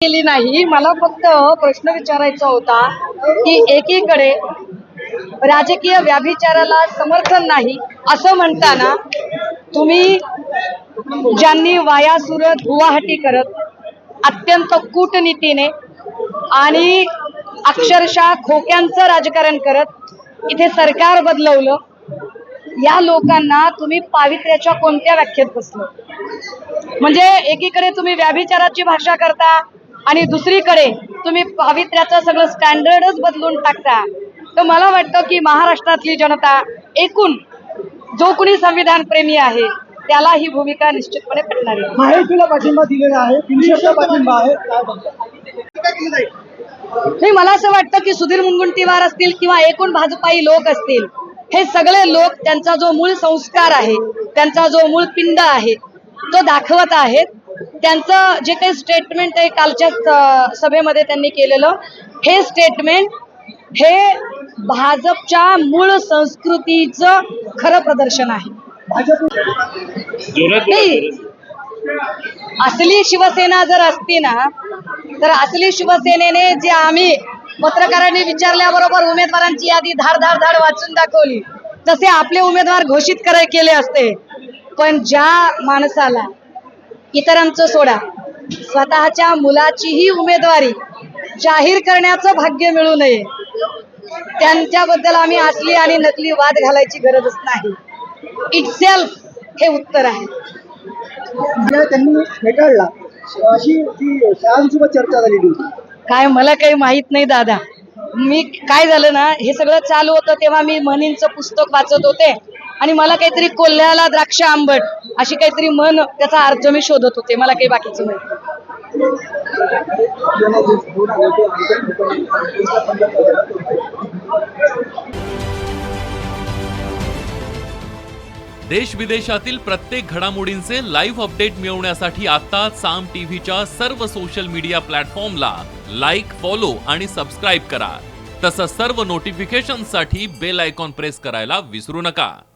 केली नाही. मला फक्त प्रश्न विचारायचा होता की एकीकडे राजकीय व्याभिचाराला समर्थन नाही असं म्हणताना तुम्ही ज्यांनी वाया सुरत गुवाहाटी करत अत्यंत कूटनीतीने आणि अक्षरशः खोक्यांचं राजकारण करत इथे सरकार बदलवलं या लोकांना तुम्ही पावित्र्याच्या कोणत्या व्याख्येत बसलं म्हणजे एकीकडे तुम्ही व्याभिचाराची भाषा करता आणि दुसरीकडे तुम्ही पावित्र्याचं सगळं स्टँडर्डच बदलून टाकता. तर मला वाटतं की महाराष्ट्रातली जनता एकूण जो कोणी संविधान प्रेमी आहे त्याला ही भूमिका निश्चितपणे पटणार आहे. महायुतीला पाठिंबा दिलेला आहे पाठिंबा? नाही मला असं वाटतं की सुधीर मुनगंटीवार असतील किंवा एकूण भाजपाई लोक असतील हे सगळे लोक त्यांचा जो मूळ संस्कार आहे त्यांचा जो मूळ पिंड आहे तो दाखवत आहेत. त्यांचं जे काही स्टेटमेंट आहे कालच्या सभेमध्ये त्यांनी केलेलं हे स्टेटमेंट हे भाजपच्या मूळ संस्कृतीचं खरं प्रदर्शन आहे. नाही. असली शिवसेना जर असती ना तर असली शिवसेनेने जे आम्ही पत्रकारांनी विचारल्याबरोबर उमेदवारांची यादी धाड धाड धाड वाचून दाखवली तसे आपले उमेदवार घोषित कराय केले असते. पण ज्या माणसाला इतरांचं सोडा. स्वतःच्या मुलाचीही उमेदवारी जाहीर करण्याचं भाग्य मिळू नये. त्यांच्याबद्दल आम्ही असली आणि नकली वाद घालायची गरजच नाही. इटसेल्फ हे उत्तर आहे. ज्या त्यांनी फेटाळला. अशी ती शहांसोबत चर्चा झालेली होती. काय मला काही माहीत नाही दादा. मी काय झालं ना हे सगळं चालू होतं तेव्हा मी म्हणींचं पुस्तक वाचत होते. आणि मला काहीतरी कोल्ह्याला द्राक्ष आंबट अशी काहीतरी मन त्याचा अर्थ मी शोधत होते. मला काही बाकीचं नाही. देश विदेशातील प्रत्येक घडामोडींचे लाईव्ह अपडेट मिळवण्यासाठी आता साम टीव्हीच्या सर्व सोशल मीडिया प्लॅटफॉर्मला लाईक फॉलो आणि सबस्क्राईब करा. तसंच सर्व नोटिफिकेशनसाठी बेल आयकॉन प्रेस करायला विसरू नका.